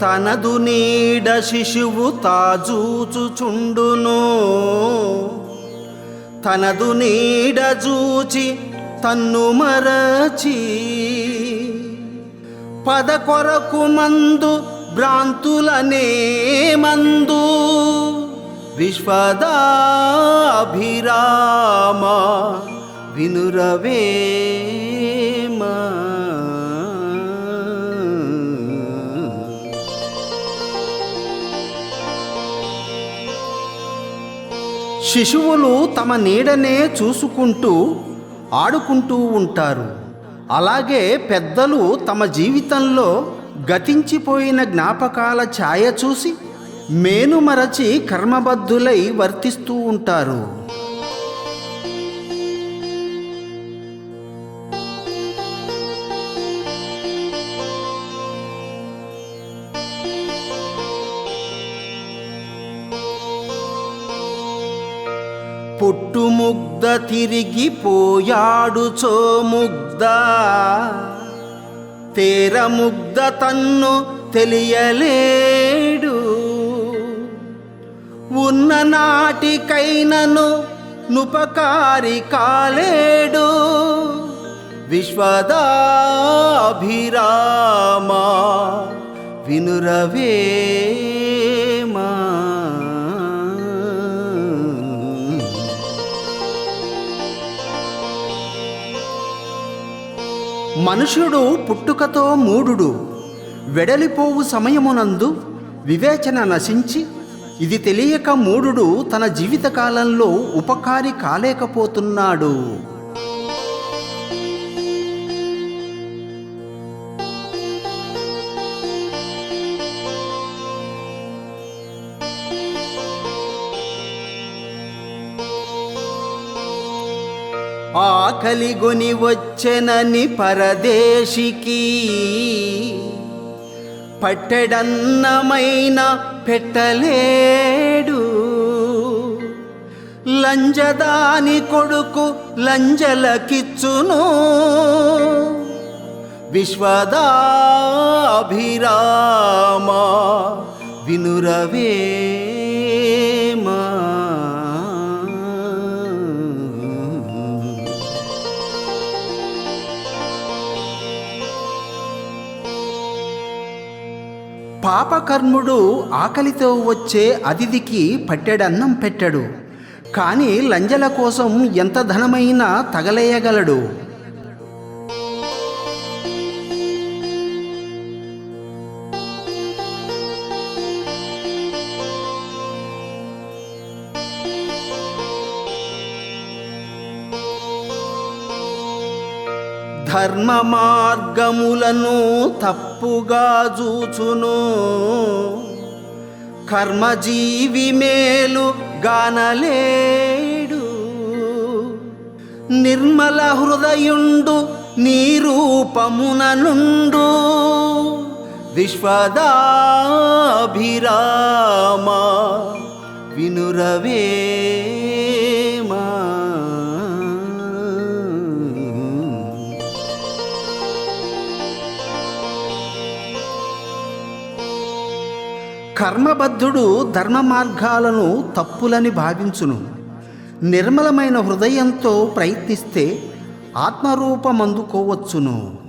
తనదు నీడ శిశువు తాజూచుచుండును. తనదు నీడ జూచి తన్ను మరచి పద కొరకు మందు భ్రాంతులనే మందు విశ్వదాభిరామ వినురవే. శిశువులు తమ నీడనే చూసుకుంటూ ఆడుకుంటూ ఉంటారు. అలాగే పెద్దలు తమ జీవితంలో గతించిపోయిన జ్ఞాపకాల ఛాయ చూసి మేనుమరచి కర్మబద్ధులై వర్తిస్తూ ఉంటారు. పుట్టుముగ్ధ తిరిగి పోయాడుచో ముగ్ధ తేరముగ్ధ తన్ను తెలియలేడు. ఉన్న నాటికైనను నుపకారి కాలేడు. విశ్వదాభిరామా వినురవే మనుషుడు పుట్టుకతో మూడుడు. వెడలిపోవు సమయమునందు వివేచన నశించి ఇది తెలియక మూడుడు తన జీవితకాలంలో ఉపకారి కాలేకపోతున్నాడు. ఆకలిగొని వచ్చెనని పరదేశికి. పట్టెడన్నమైన పెట్టలేడు. లంజదాని కొడుకు లంజలకిచ్చును విశ్వదాభిరామ వినురవే. పాపకర్ముడు ఆకలితో వచ్చే అతిథికి పట్టెడన్నం పెట్టడు. కానీ లంజల కోసం ఎంత ధనమైనా తగలేయగలడు. ధర్మ మార్గములను తప్పుగా చూచును. కర్మజీవి మేలు గానలేడు. నిర్మల హృదయుండు నీ రూపమున నుండు విశ్వదాభిరామ వినురవేమా. కర్మబద్ధుడు ధర్మ మార్గాలను తప్పులని భావించును. నిర్మలమైన హృదయంతో ప్రయత్నిస్తే ఆత్మరూపమందుకోవచ్చును.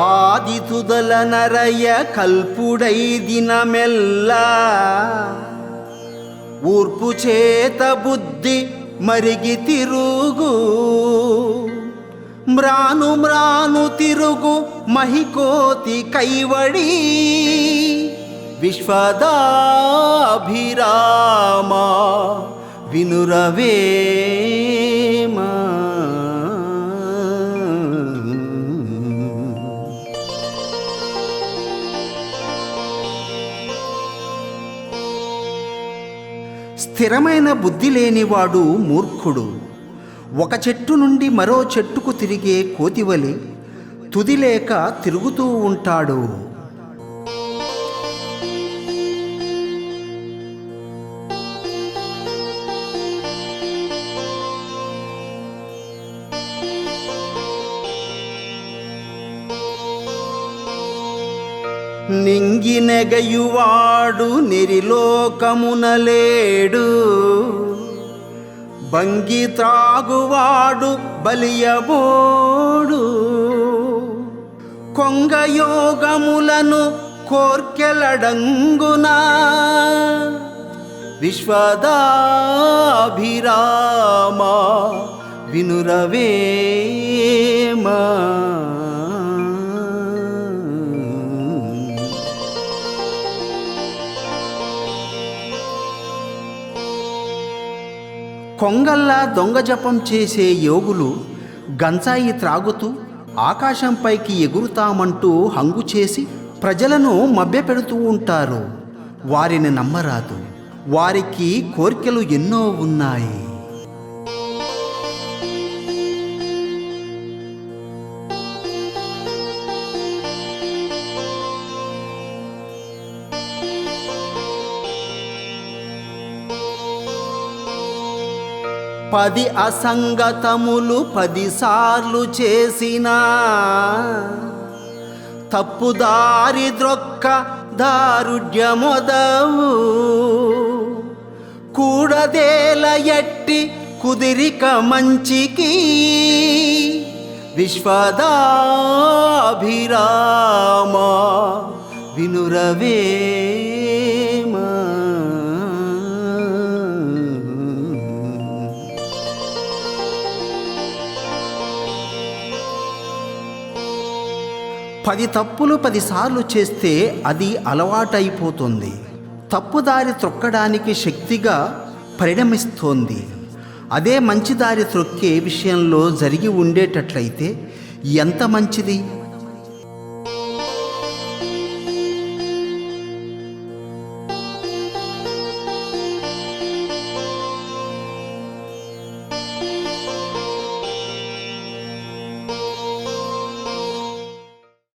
ఆదితుదల నరయ కల్పుడై దినమెల్లా ఊర్పు చేత బుద్ధి మరిగి తిరుగు. మ్రాను మ్రాను తిరుగు మహికోతి కైవడి విశ్వదాభిరామ వినురవేమా. స్థిరమైన బుద్ధి లేనివాడు మూర్ఖుడు. ఒక చెట్టు నుండి మరో చెట్టుకు తిరిగే కోతివలి తుది లేక తిరుగుతూ ఉంటాడు. నింగి నెగయువాడు నెరిలోకమునలేడు. భంగి త్రాగువాడు బలియబోడు. కొంగయోగములను కోర్కెలడంగునా విశ్వదాభిరామ వినురవేమా. కొంగల్లా దొంగ జపం చేసే యోగులు గంజాయి త్రాగుతూ ఆకాశంపైకి ఎగురుతామంటూ హంగు చేసి ప్రజలను మభ్యపెడుతూ ఉంటారు. వారిని నమ్మరాదు. వారికి కోరికలు ఎన్నో ఉన్నాయి. పది అసంగతములు పదిసార్లు చేసినా తప్పుదారి ద్రొక్క దారుఢ్యమొదవు. కూడదేల ఎట్టి కుదిరిక మంచికి విశ్వదాభిరామ వినురవేమా. పది తప్పులు పదిసార్లు చేస్తే అది అలవాటైపోతుంది. తప్పుదారి త్రొక్కడానికి శక్తిగా పరిణమిస్తోంది. అదే మంచి దారి త్రొక్కే విషయంలో జరిగి ఉండేటట్లయితే ఎంత మంచిది?